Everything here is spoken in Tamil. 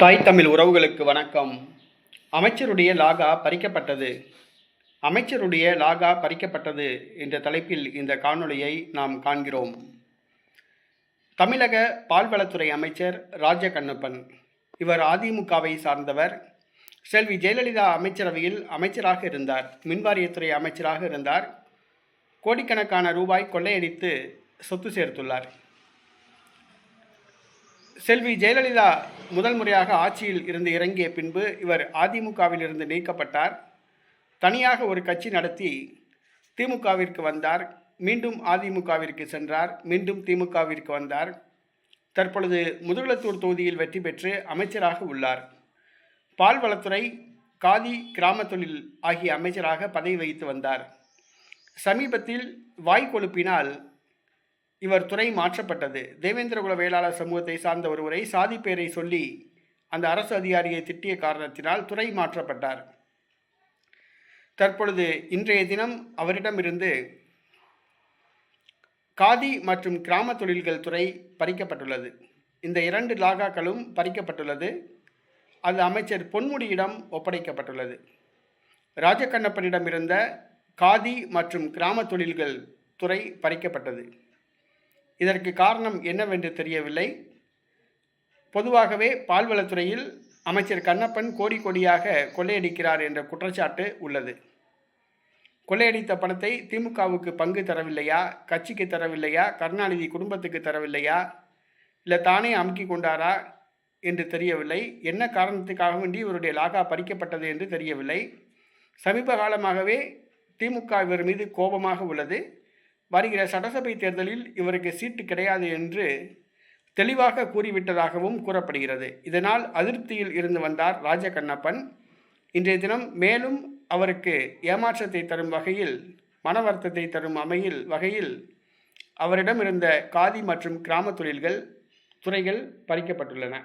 தாய் தமிழ் உறவுகளுக்கு வணக்கம். அமைச்சருடைய லாகா பறிக்கப்பட்டது. அமைச்சருடைய லாகா பறிக்கப்பட்டது என்ற தலைப்பில் இந்த காணொளியை நாம் காண்கிறோம். தமிழக பால்வளத்துறை அமைச்சர் ராஜ கண்ணப்பன் இவர் அதிமுகவை சார்ந்தவர். செல்வி ஜெயலலிதா அமைச்சரவையில் அமைச்சராக இருந்தார். மின்வாரியத்துறை அமைச்சராக இருந்தார். கோடிக்கணக்கான ரூபாய் கொள்ளையடித்து சொத்து சேர்த்துள்ளார். செல்வி ஜெயலலிதா முதல் முறையாக ஆட்சியில் இருந்து இறங்கிய பின்பு இவர் அதிமுகவில் இருந்து நீக்கப்பட்டார். தனியாக ஒரு கட்சி நடத்தி திமுகவிற்கு வந்தார். மீண்டும் அதிமுகவிற்கு சென்றார். மீண்டும் திமுகவிற்கு வந்தார். தற்பொழுது முதுகுளத்தூர் தொகுதியில் வெற்றி பெற்று அமைச்சராக உள்ளார். பால்வளத்துறை காதி கிராம தொழில் ஆகிய அமைச்சராக பதவி வகித்து வந்தார். சமீபத்தில் வாய் கொழுப்பினால் இவர் துறை மாற்றப்பட்டது. தேவேந்திரகுல வேளாளர் சமூகத்தை சார்ந்த ஒருவரை சாதி பெயரை சொல்லி அந்த அரசு அதிகாரியை திட்டிய காரணத்தினால் துறை மாற்றப்பட்டார். தற்பொழுது இன்றைய தினம் அவரிடமிருந்து காதி மற்றும் கிராம தொழில்கள் துறை பறிக்கப்பட்டுள்ளது. இந்த இரண்டு லாகாக்களும் பறிக்கப்பட்டுள்ளது. அது அமைச்சர் பொன்முடியிடம் ஒப்படைக்கப்பட்டுள்ளது. ராஜகண்ணப்பனிடம் இருந்த காதி மற்றும் கிராம தொழில்கள் துறை பறிக்கப்பட்டது. இதற்கு காரணம் என்னவென்று தெரியவில்லை. பொதுவாகவே பால்வளத்துறையில் அமைச்சர் கண்ணப்பன் கோடி கோடியாக கொள்ளையடிக்கிறார் என்ற குற்றச்சாட்டு உள்ளது. கொள்ளையடித்த பணத்தை திமுகவுக்கு பங்கு தரவில்லையா? கட்சிக்கு தரவில்லையா? கருணாநிதி குடும்பத்துக்கு தரவில்லையா? இல்லை தானே அமுக்கி கொண்டாரா என்று தெரியவில்லை. என்ன காரணத்துக்காக வேண்டி இவருடைய லாகா பறிக்கப்பட்டது என்று தெரியவில்லை. சமீப காலமாகவே திமுக இவர் மீது கோபமாக உள்ளது. வருகிற சட்டசபை தேர்தலில் இவருக்கு சீட்டு கிடையாது என்று தெளிவாக கூறிவிட்டதாகவும் கூறப்படுகிறது. இதனால் அதிருப்தியில் இருந்து வந்தார் ராஜகண்ணப்பன். இன்றைய தினம் மேலும் அவருக்கு ஏமாற்றத்தை தரும் வகையில் மன வருத்தத்தை தரும் அமையில் வகையில் அவரிடம் இருந்த காதி மற்றும் கிராம தொழில்கள் துறைகள் பறிக்கப்பட்டுள்ளன.